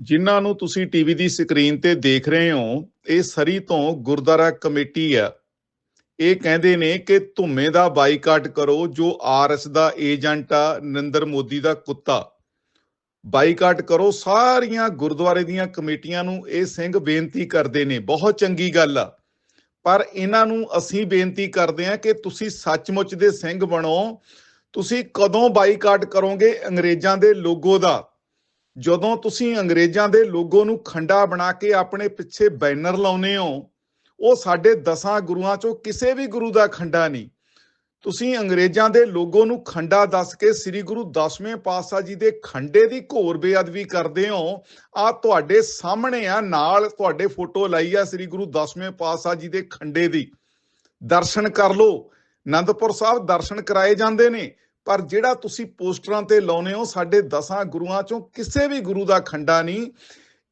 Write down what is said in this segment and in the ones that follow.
ਜਿਨ੍ਹਾਂ ਨੂੰ ਤੁਸੀਂ ਟੀਵੀ ਦੀ ਸਕਰੀਨ ਤੇ ਦੇਖ ਰਹੇ ਹੋ, ਇਹ ਸਰੀ ਤੋਂ ਗੁਰਦੁਆਰਾ ਕਮੇਟੀ ਆ। ਇਹ ਕਹਿੰਦੇ ਨੇ ਕਿ ਧੁੰਮੇ ਦਾ ਬਾਈਕਾਟ ਕਰੋ ਜੋ ਆਰਐਸ ਦਾ ਏਜੰਟ ਆ, ਨਰਿੰਦਰ ਮੋਦੀ ਦਾ ਕੁੱਤਾ। ਬਾਈਕਾਟ ਕਰੋ, ਸਾਰੀਆਂ ਗੁਰਦੁਆਰੇ ਦੀਆਂ ਕਮੇਟੀਆਂ ਨੂੰ ਇਹ ਸਿੰਘ ਬੇਨਤੀ ਕਰਦੇ ਨੇ, ਬਹੁਤ ਚੰਗੀ ਗੱਲ ਆ। ਪਰ ਇਹਨਾਂ ਨੂੰ ਅਸੀਂ ਬੇਨਤੀ ਕਰਦੇ ਹਾਂ ਕਿ ਤੁਸੀਂ ਸੱਚਮੁੱਚ ਦੇ ਸਿੰਘ ਬਣੋ। ਤੁਸੀਂ ਕਦੋਂ ਬਾਈਕਾਟ ਕਰੋਗੇ ਅੰਗਰੇਜ਼ਾਂ ਦੇ ਲੋਗੋ ਦਾ? ਜਦੋਂ ਤੁਸੀਂ ਅੰਗਰੇਜ਼ਾਂ ਦੇ ਲੋਗੋ ਨੂੰ ਖੰਡਾ ਬਣਾ ਕੇ ਆਪਣੇ ਪਿੱਛੇ ਬੈਨਰ ਲਾਉਨੇ ਹੋ, ਉਹ ਸਾਡੇ ਦਸਾਂ ਗੁਰੂਆਂ ਚੋਂ ਕਿਸੇ ਵੀ ਗੁਰੂ ਦਾ ਖੰਡਾ ਨਹੀਂ। ਤੁਸੀਂ ਅੰਗਰੇਜ਼ਾਂ ਦੇ ਲੋਗੋ ਨੂੰ ਖੰਡਾ ਦੱਸ ਕੇ ਸ੍ਰੀ ਗੁਰੂ ਦਸਵੇਂ ਪਾਤਸ਼ਾਹ ਜੀ ਦੇ ਖੰਡੇ ਦੀ ਘੋਰ ਬੇਅਦਬੀ ਕਰਦੇ ਹੋ, ਆ ਤੁਹਾਡੇ ਸਾਹਮਣੇ ਆ, ਨਾਲ ਤੁਹਾਡੇ ਫੋਟੋ ਲਾਈ ਆ ਸ੍ਰੀ ਗੁਰੂ ਦਸਵੇਂ ਪਾਤਸ਼ਾਹ ਜੀ ਦੇ ਖੰਡੇ ਦੀ। ਦਰਸ਼ਨ ਕਰ ਲੋ ਆਨੰਦਪੁਰ ਸਾਹਿਬ ਦਰਸ਼ਨ ਕਰਾਏ ਜਾਂਦੇ ਨੇ। ਪਰ ਜਿਹੜਾ ਤੁਸੀਂ ਪੋਸਟਰਾਂ ਤੇ ਲਾਉਨੇ ਹੋ, ਸਾਡੇ ਦਸਾਂ ਗੁਰੂਆਂ ਚੋਂ ਕਿਸੇ ਵੀ ਗੁਰੂ ਦਾ ਖੰਡਾ ਨਹੀਂ।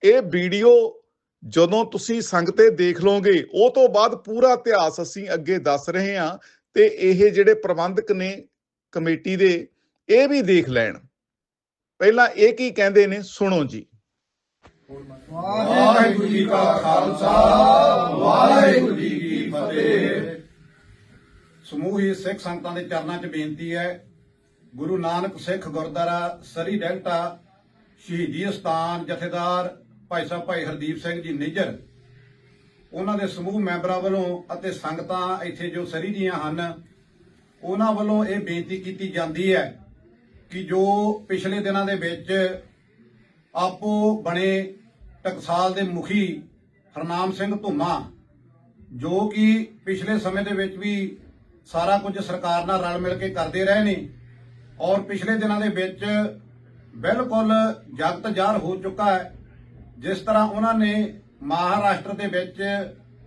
ਇਹ ਵੀਡੀਓ ਜਦੋਂ ਤੁਸੀਂ ਸੰਗਤੇ ਦੇਖ ਲਓਗੇ, ਉਹ ਤੋਂ ਬਾਅਦ ਪੂਰਾ ਇਤਿਹਾਸ ਅਸੀਂ ਅੱਗੇ ਦੱਸ ਰਹੇ ਹਾਂ ਤੇ ਇਹ ਜਿਹੜੇ ਪ੍ਰਬੰਧਕ ਨੇ ਕਮੇਟੀ ਦੇ, ਇਹ ਵੀ ਦੇਖ ਲੈਣ। ਪਹਿਲਾਂ ਇਹ ਕੀ ਕਹਿੰਦੇ ਨੇ, ਸੁਣੋ ਜੀ। ਵਾਹਿਗੁਰੂ ਜੀ ਕਾ ਖਾਲਸਾ, ਵਾਹਿਗੁਰੂ ਜੀ ਕੀ ਫਤਿਹ। ਸਮੂਹੀ ਸਿੱਖ ਸੰਗਤਾਂ ਦੇ ਚਰਨਾਂ 'ਚ ਬੇਨਤੀ ਹੈ ਗੁਰੂ ਨਾਨਕ ਸਿੱਖ ਗੁਰਦੁਆਰਾ ਸਰੀ ਡੈਲਟਾ, ਸ਼ਹੀਦੀ ਸਥਾਨ ਜਥੇਦਾਰ ਭਾਈ ਸਾਹਿਬ ਭਾਈ ਹਰਦੀਪ ਸਿੰਘ ਜੀ ਨਿੱਜਰ। ਉਹਨਾਂ ਦੇ ਸਮੂਹ ਮੈਂਬਰਾਂ ਵੱਲੋਂ ਅਤੇ ਸੰਗਤਾਂ ਇੱਥੇ ਜੋ ਸਰੀ ਦੀਆਂ ਹਨ, ਉਹਨਾਂ ਵੱਲੋਂ ਇਹ ਬੇਨਤੀ ਕੀਤੀ ਜਾਂਦੀ ਹੈ ਕਿ ਜੋ ਪਿਛਲੇ ਦਿਨਾਂ ਦੇ ਵਿੱਚ ਆਪੋ ਬਣੇ ਟਕਸਾਲ ਦੇ ਮੁਖੀ ਹਰਨਾਮ ਸਿੰਘ ਧੁੰਮਾ, ਜੋ ਕਿ ਪਿਛਲੇ ਸਮੇਂ ਦੇ ਵਿੱਚ ਵੀ ਸਾਰਾ ਕੁਝ ਸਰਕਾਰ ਨਾਲ ਰਲ ਮਿਲ ਕੇ ਕਰਦੇ ਰਹੇ ਨੇ ਔਰ ਪਿਛਲੇ ਦਿਨਾਂ ਦੇ ਵਿੱਚ ਬਿਲਕੁਲ ਜਗਤ ਜ਼ਾਹਰ ਹੋ ਚੁੱਕਾ ਹੈ, ਜਿਸ ਤਰ੍ਹਾਂ ਉਹਨਾਂ ਨੇ ਮਹਾਰਾਸ਼ਟਰ ਦੇ ਵਿੱਚ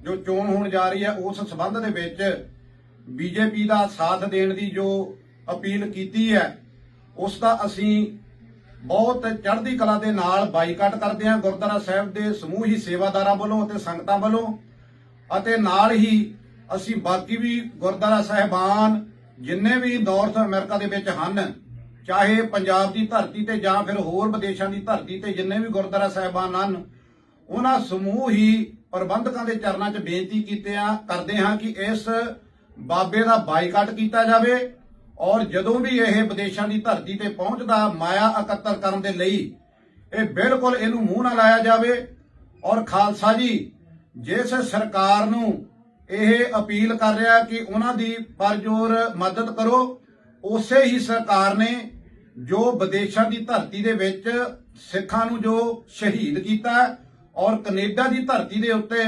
ਜੋ ਚੋਣ ਹੋਣ ਜਾ ਰਹੀ ਹੈ, ਉਸ ਸਬੰਧ ਦੇ ਵਿੱਚ ਬੀਜੇਪੀ ਦਾ ਸਾਥ ਦੇਣ ਦੀ ਜੋ ਅਪੀਲ ਕੀਤੀ ਹੈ, ਉਸ ਦਾ ਅਸੀਂ ਬਹੁਤ ਚੜ੍ਹਦੀ ਕਲਾ ਦੇ ਨਾਲ ਬਾਈਕਾਟ ਕਰਦੇ ਹਾਂ, ਗੁਰਦੁਆਰਾ ਸਾਹਿਬ ਦੇ ਸਮੂਹ ਹੀ ਸੇਵਾਦਾਰਾਂ ਵੱਲੋਂ ਅਤੇ ਸੰਗਤਾਂ ਵੱਲੋਂ ਅਤੇ ਨਾਲ ਹੀ ਅਸੀਂ ਬਾਕੀ ਵੀ ਗੁਰਦੁਆਰਾ ਸਾਹਿਬਾਨ ਜਿੰਨੇ ਵੀ ਨਾਰਥ ਅਮਰੀਕਾ ਦੇ ਵਿੱਚ ਹਨ, ਚਾਹੇ ਪੰਜਾਬ ਦੀ ਧਰਤੀ ਤੇ ਜਾਂ ਫਿਰ ਹੋਰ ਵਿਦੇਸ਼ਾਂ ਦੀ ਧਰਤੀ ਤੇ ਜਿੰਨੇ ਵੀ ਗੁਰਦੁਆਰਾ ਸਾਹਿਬਾਨ ਹਨ, ਉਹਨਾਂ ਸਮੂਹ ਹੀ ਪ੍ਰਬੰਧਕਾਂ ਦੇ ਚਰਨਾਂ 'ਚ ਬੇਨਤੀ ਕੀਤੇ ਆ, ਕਰਦੇ ਹਾਂ ਕਿ ਇਸ ਬਾਬੇ ਦਾ ਬਾਈਕਾਟ ਕੀਤਾ ਜਾਵੇ ਔਰ ਜਦੋਂ ਵੀ ਇਹ ਵਿਦੇਸ਼ਾਂ ਦੀ ਧਰਤੀ ਤੇ ਪਹੁੰਚਦਾ ਮਾਇਆ ਇਕੱਤਰ ਕਰਨ ਦੇ ਲਈ, ਇਹ ਬਿਲਕੁਲ ਇਹਨੂੰ ਮੂੰਹ ਨਾ ਲਾਇਆ ਜਾਵੇ ਔਰ ਖਾਲਸਾ ਜੀ, ਜਿਸ ਸਰਕਾਰ ਨੂੰ ਇਹ ਅਪੀਲ ਕਰ ਰਿਹਾ ਕਿ ਉਹਨਾਂ ਦੀ ਪਰਜੋਰ ਮਦਦ ਕਰੋ। ਉਸੇ ਹੀ ਸਰਕਾਰ ਨੇ ਜੋ ਵਿਦੇਸ਼ਾਂ ਦੀ ਧਰਤੀ ਦੇ ਵਿੱਚ ਸਿੱਖਾਂ ਨੂੰ ਜੋ ਸ਼ਹੀਦ ਕੀਤਾ ਔਰ ਕੈਨੇਡਾ ਦੀ ਧਰਤੀ ਦੇ ਉੱਤੇ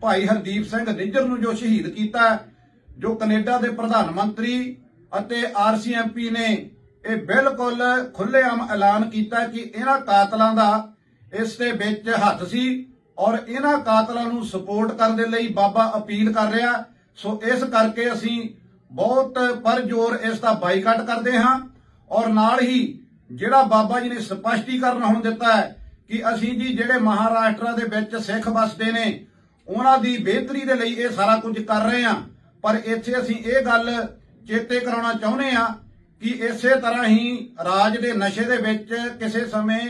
ਭਾਈ ਹਰਦੀਪ ਸਿੰਘ ਨਿੱਜਰ ਨੂੰ ਜੋ ਸ਼ਹੀਦ ਕੀਤਾ ਜੋ ਕੈਨੇਡਾ ਦੇ ਪ੍ਰਧਾਨ ਮੰਤਰੀ ਅਤੇ ਆਰਸੀਐਮਪੀ ਨੇ ਇਹ ਬਿਲਕੁਲ ਖੁੱਲ੍ਹੇਆਮ ਐਲਾਨ ਕੀਤਾ ਕਿ ਇਹਨਾਂ ਕਾਤਲਾਂ ਦਾ ਇਸ ਦੇ ਵਿੱਚ ਹੱਥ ਸੀ। ਔਰ ਇਹਨਾਂ ਕਾਤਲਾਂ ਨੂੰ ਸਪੋਰਟ ਕਰਨ ਦੇ ਲਈ ਬਾਬਾ ਅਪੀਲ ਕਰ ਰਿਹਾ। ਸੋ ਇਸ ਕਰਕੇ ਅਸੀਂ ਬਹੁਤ ਪਰਜੋਰ ਇਸ ਦਾ ਬਾਈਕਾਟ ਕਰਦੇ ਹਾਂ। ਔਰ ਨਾਲ ਹੀ ਜਿਹੜਾ ਬਾਬਾ ਜੀ ਨੇ ਸਪਸ਼ਟੀਕਰਨ ਹੁਣ ਦਿੱਤਾ ਹੈ ਕਿ ਅਸੀਂ ਜੀ ਜਿਹੜੇ ਮਹਾਰਾਸ਼ਟਰ ਦੇ ਵਿੱਚ ਸਿੱਖ ਵਸਦੇ ਨੇ, ਉਹਨਾਂ ਦੀ ਬਿਹਤਰੀ ਦੇ ਲਈ ਇਹ ਸਾਰਾ ਕੁਝ ਕਰ ਰਹੇ ਹਾਂ। ਪਰ ਇੱਥੇ ਅਸੀਂ ਇਹ ਗੱਲ ਚੇਤੇ ਕਰਾਉਣਾ ਚਾਹੁੰਦੇ ਹਾਂ ਕਿ ਇਸੇ ਤਰ੍ਹਾਂ ਹੀ ਰਾਜ ਦੇ ਨਸ਼ੇ ਦੇ ਵਿੱਚ ਕਿਸੇ ਸਮੇਂ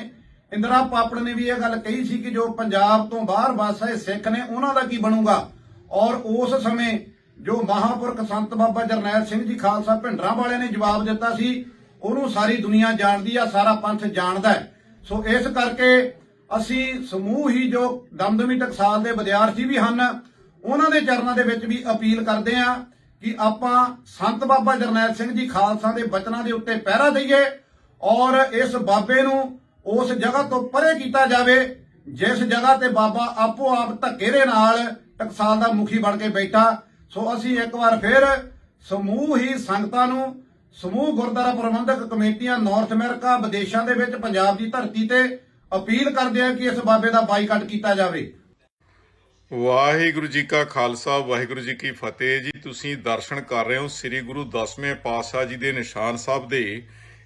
ਇੰਦਰਾ ਪਾਪੜ ਨੇ ਵੀ ਇਹ ਗੱਲ ਕਹੀ ਸੀ ਕਿ ਜੋ ਪੰਜਾਬ ਤੋਂ ਬਾਹਰ ਵਸੇ ਸਿੱਖ ਨੇ, ਉਹਨਾਂ ਦਾ ਕੀ ਬਣੂਗਾ? ਔਰ ਉਸ ਸਮੇਂ ਜੋ ਮਹਾਪੁਰਖ ਸੰਤ ਬਾਬਾ ਜਰਨੈਲ ਸਿੰਘ ਜੀ ਖਾਲਸਾ ਭਿੰਡਰਾਂ ਵਾਲੇ ਨੇ ਜਵਾਬ ਦਿੱਤਾ ਸੀ, ਉਹਨੂੰ ਸਾਰੀ ਦੁਨੀਆ ਜਾਣਦੀ ਆ, ਸਾਰਾ ਪੰਥ ਜਾਣਦਾ ਸੋ ਇਸ ਕਰਕੇ ਅਸੀਂ ਸਮੂਹ ਹੀ ਜੋ ਦਮਦਮੀ ਟਕਸਾਲ ਦੇ ਵਿਦਿਆਰਥੀ ਵੀ ਹਨ, ਉਹਨਾਂ ਦੇ ਚਰਨਾਂ ਦੇ ਵਿੱਚ ਵੀ ਅਪੀਲ ਕਰਦੇ ਆ ਕਿ ਆਪਾਂ ਸੰਤ ਬਾਬਾ ਜਰਨੈਲ ਸਿੰਘ ਜੀ ਖਾਲਸਾ ਦੇ ਬਚਨਾਂ ਦੇ ਉੱਤੇ ਪਹਿਰਾ ਦਈਏ ਔਰ ਇਸ ਬਾਬੇ ਨੂੰ ਉਸ ਜਗ੍ਹਾ ਤੋਂ ਪਰੇ ਕੀਤਾ ਜਾਵੇ, ਜਿਸ ਜਗ੍ਹਾ ਤੇ ਬਾਬਾ ਆਪੋ ਆਪ ਧੱਕੇ ਦੇ ਨਾਲ ਟਕਸਾਲ ਦਾ ਮੁਖੀ ਬਣ ਕੇ ਬੈਠਾ, ਸੋ ਅਸੀਂ ਇੱਕ ਵਾਰ ਫਿਰ ਸਮੂਹ ਹੀ ਸੰਗਤਾਂ ਨੂੰ, ਸਮੂਹ ਗੁਰਦੁਆਰਾ ਪ੍ਰਬੰਧਕ ਕਮੇਟੀਆਂ ਨਾਰਥ ਅਮਰੀਕਾ ਵਿਦੇਸ਼ਾਂ ਦੇ ਵਿੱਚ ਪੰਜਾਬ ਦੀ ਧਰਤੀ ਤੇ ਅਪੀਲ ਕਰਦੇ ਆ ਕਿ ਇਸ ਬਾਬੇ ਦਾ ਬਾਈਕਾਟ ਕੀਤਾ ਜਾਵੇ। ਵਾਹਿਗੁਰੂ ਜੀ ਕਾ ਖਾਲਸਾ, ਵਾਹਿਗੁਰੂ ਜੀ ਕੀ ਫਤਿਹ ਜੀ। ਤੁਸੀਂ ਦਰਸ਼ਨ ਕਰ ਰਹੇ ਹੋ ਸ੍ਰੀ ਗੁਰੂ ਦਸਵੇਂ ਪਾਤਸ਼ਾਹ ਜੀ ਦੇ ਨਿਸ਼ਾਨ ਸਾਹਿਬ ਦੇ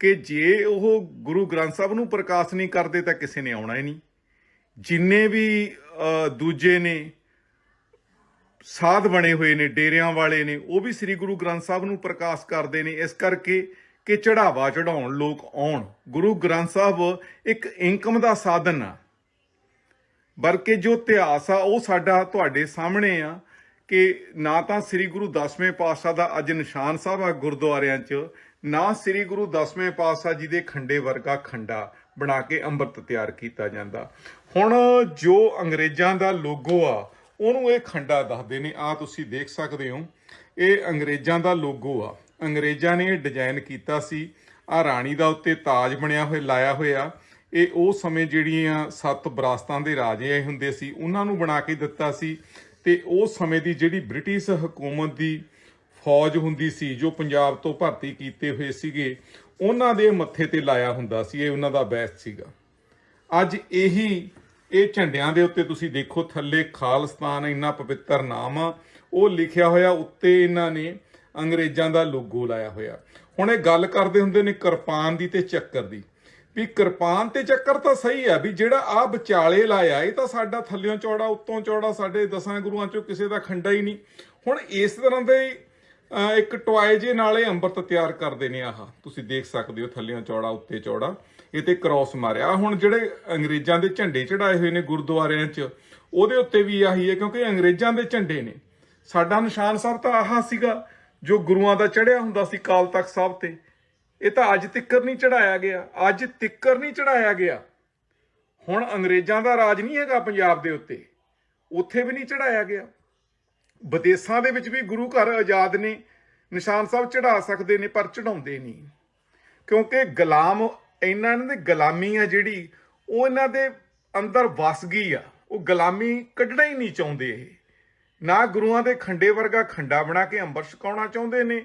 ਕਿ ਜੇ ਉਹ ਗੁਰੂ ਗ੍ਰੰਥ ਸਾਹਿਬ ਨੂੰ ਪ੍ਰਕਾਸ਼ ਨਹੀਂ ਕਰਦੇ ਤਾਂ ਕਿਸੇ ਨੇ ਆਉਣਾ ਹੀ ਨਹੀਂ। ਜਿੰਨੇ ਵੀ ਦੂਜੇ ਨੇ, ਸਾਧ ਬਣੇ ਹੋਏ ਨੇ, ਡੇਰਿਆਂ ਵਾਲੇ ਨੇ, ਉਹ ਵੀ ਸ੍ਰੀ ਗੁਰੂ ਗ੍ਰੰਥ ਸਾਹਿਬ ਨੂੰ ਪ੍ਰਕਾਸ਼ ਕਰਦੇ ਨੇ। ਇਸ ਕਰਕੇ ਕਿ ਚੜਾਵਾ ਚੜਾਉਣ, ਲੋਕ ਆਉਣ। ਗੁਰੂ ਗ੍ਰੰਥ ਸਾਹਿਬ ਇੱਕ ਇਨਕਮ ਦਾ ਸਾਧਨ ਆ। ਬਲਕਿ ਜੋ ਇਤਿਹਾਸ ਆ, ਉਹ ਸਾਡਾ ਤੁਹਾਡੇ ਸਾਹਮਣੇ ਆ। ਕਿ ਨਾ ਤਾਂ ਸ੍ਰੀ ਗੁਰੂ ਦਸਵੇਂ ਪਾਤਸ਼ਾਹ ਦਾ ਅੱਜ ਨਿਸ਼ਾਨ ਸਾਹਿਬ ਆ ਗੁਰਦੁਆਰਿਆਂ 'ਚ, ਨਾ ਸ੍ਰੀ ਗੁਰੂ ਦਸਵੇਂ ਪਾਤਸ਼ਾਹ ਜੀ ਦੇ ਖੰਡੇ ਵਰਗਾ ਖੰਡਾ ਬਣਾ ਕੇ ਅੰਮ੍ਰਿਤ ਤਿਆਰ ਕੀਤਾ ਜਾਂਦਾ। ਹੁਣ ਜੋ ਅੰਗਰੇਜ਼ਾਂ ਦਾ ਲੋਗੋ ਆ, ਉਹਨੂੰ ਇਹ ਖੰਡਾ ਦੱਸਦੇ ਨੇ। ਆ ਤੁਸੀਂ ਦੇਖ ਸਕਦੇ ਹੋ, ਇਹ ਅੰਗਰੇਜ਼ਾਂ ਦਾ ਲੋਗੋ ਆ। ਅੰਗਰੇਜ਼ਾਂ ਨੇ ਇਹ ਡਿਜ਼ਾਈਨ ਕੀਤਾ ਸੀ। ਆ ਰਾਣੀ ਦਾ ਉੱਤੇ ਤਾਜ ਬਣਿਆ ਹੋਇਆ, ਲਾਇਆ ਹੋਇਆ। ਇਹ ਉਹ ਸਮੇਂ ਜਿਹੜੀਆਂ ਸੱਤ ਵਿਰਾਸਤਾਂ ਦੇ ਰਾਜੇ ਆਏ ਹੁੰਦੇ ਸੀ, ਉਹਨਾਂ ਨੂੰ ਬਣਾ ਕੇ ਦਿੱਤਾ ਸੀ। ਤੇ ਉਸ ਸਮੇਂ ਦੀ ਜਿਹੜੀ ਬ੍ਰਿਟਿਸ਼ ਹਕੂਮਤ ਦੀ ਫੌਜ ਹੁੰਦੀ ਸੀ, ਜੋ ਪੰਜਾਬ ਤੋਂ ਭਰਤੀ ਕੀਤੇ ਹੋਏ ਸੀਗੇ, ਉਹਨਾਂ ਦੇ ਮੱਥੇ ਤੇ ਲਾਇਆ ਹੁੰਦਾ ਸੀ, ਇਹ ਉਹਨਾਂ ਦਾ ਬੈਸ ਸੀਗਾ। ਅੱਜ ਇਹੀ, ਇਹ ਝੰਡਿਆਂ ਦੇ ਉੱਤੇ ਤੁਸੀਂ ਦੇਖੋ, ਥੱਲੇ ਖਾਲਿਸਤਾਨ, ਇੰਨਾ ਪਵਿੱਤਰ ਨਾਮ ਆ, ਉਹ ਲਿਖਿਆ ਹੋਇਆ, ਉੱਤੇ ਇਹਨਾਂ ਨੇ ਅੰਗਰੇਜ਼ਾਂ ਦਾ ਲੋਗੋ ਲਾਇਆ ਹੋਇਆ। ਹੁਣ ਇਹ ਗੱਲ ਕਰਦੇ ਹੁੰਦੇ ਨੇ ਕਿਰਪਾਨ ਦੀ ਤੇ ਚੱਕਰ ਦੀ। ਵੀ ਕਿਰਪਾਨ ਤੇ ਚੱਕਰ ਤਾਂ ਸਹੀ ਆ ਵੀ ਜਿਹੜਾ ਆ ਵਿਚਾਲੇ ਲਾਇਆ, ਇਹ ਤਾਂ ਸਾਡਾ ਥੱਲਿਓਂ ਚੌੜਾ, ਉੱਤੋਂ ਚੌੜਾ, ਸਾਡੇ ਦਸਾਂ ਗੁਰੂਆਂ ਚੋਂ ਕਿਸੇ ਦਾ ਖੰਡਾ ਹੀ ਨਹੀਂ। ਹੁਣ ਇਸ ਤਰ੍ਹਾਂ ਦੇ ਇੱਕ ਟੋਏ ਜੇ ਨਾਲੇ ਅੰਮ੍ਰਿਤ ਤਿਆਰ ਕਰਦੇ ਨੇ ਆਹ। ਤੁਸੀਂ ਦੇਖ ਸਕਦੇ ਹੋ ਥੱਲਿਓਂ ਚੌੜਾ, ਉੱਤੇ ਚੌੜਾ। ਇਹ ਤੇ ਕ੍ਰਾਸ ਮਾਰਿਆ। ਹੁਣ ਜਿਹੜੇ ਅੰਗਰੇਜ਼ਾਂ ਦੇ ਝੰਡੇ ਚੜਾਏ ਹੋਏ ਨੇ ਗੁਰਦੁਆਰਿਆਂ 'ਚ, ਉਹਦੇ ਉੱਤੇ ਵੀ ਆਹੀ ਹੈ ਕਿਉਂਕਿ ਅੰਗਰੇਜ਼ਾਂ ਦੇ ਝੰਡੇ ਨੇ। ਸਾਡਾ ਨਿਸ਼ਾਨ ਸਾਹਿਬ ਤਾਂ ਆਹ ਸੀਗਾ, ਜੋ ਗੁਰੂਆਂ ਦਾ ਚੜਿਆ ਹੁੰਦਾ ਸੀ ਕਾਲ ਤਖਤ ਸਾਹਿਬ ਤੇ। ਇਹ ਤਾਂ ਅੱਜ ਤਿੱਕਰ ਨਹੀਂ ਚੜਾਇਆ ਗਿਆ, ਅੱਜ ਤਿੱਕਰ ਨਹੀਂ ਚੜਾਇਆ ਗਿਆ। ਹੁਣ ਅੰਗਰੇਜ਼ਾਂ ਦਾ ਰਾਜ ਨਹੀਂ ਹੈਗਾ ਪੰਜਾਬ ਦੇ ਉੱਤੇ, ਉੱਥੇ ਵੀ ਨਹੀਂ ਚੜਾਇਆ ਗਿਆ। ਵਿਦੇਸ਼ਾਂ ਦੇ ਵਿੱਚ ਵੀ ਗੁਰੂ ਘਰ ਆਜ਼ਾਦ ਨੇ, ਨਿਸ਼ਾਨ ਸਾਹਿਬ ਚੜਾ ਸਕਦੇ ਨੇ, ਪਰ ਚੜਾਉਂਦੇ ਨਹੀਂ। ਕਿਉਂਕਿ ਗੁਲਾਮ ਇਹਨਾਂ ਦੀ ਗੁਲਾਮੀ ਆ ਜਿਹੜੀ, ਉਹ ਇਹਨਾਂ ਦੇ ਅੰਦਰ ਵਸ ਗਈ ਆ। ਉਹ ਗੁਲਾਮੀ ਕੱਢਣਾ ਹੀ ਨਹੀਂ ਚਾਹੁੰਦੇ ਇਹ। ਨਾ ਗੁਰੂਆਂ ਦੇ ਖੰਡੇ ਵਰਗਾ ਖੰਡਾ ਬਣਾ ਕੇ ਅੰਬਰ ਛਕਾਉਣਾ ਚਾਹੁੰਦੇ ਨੇ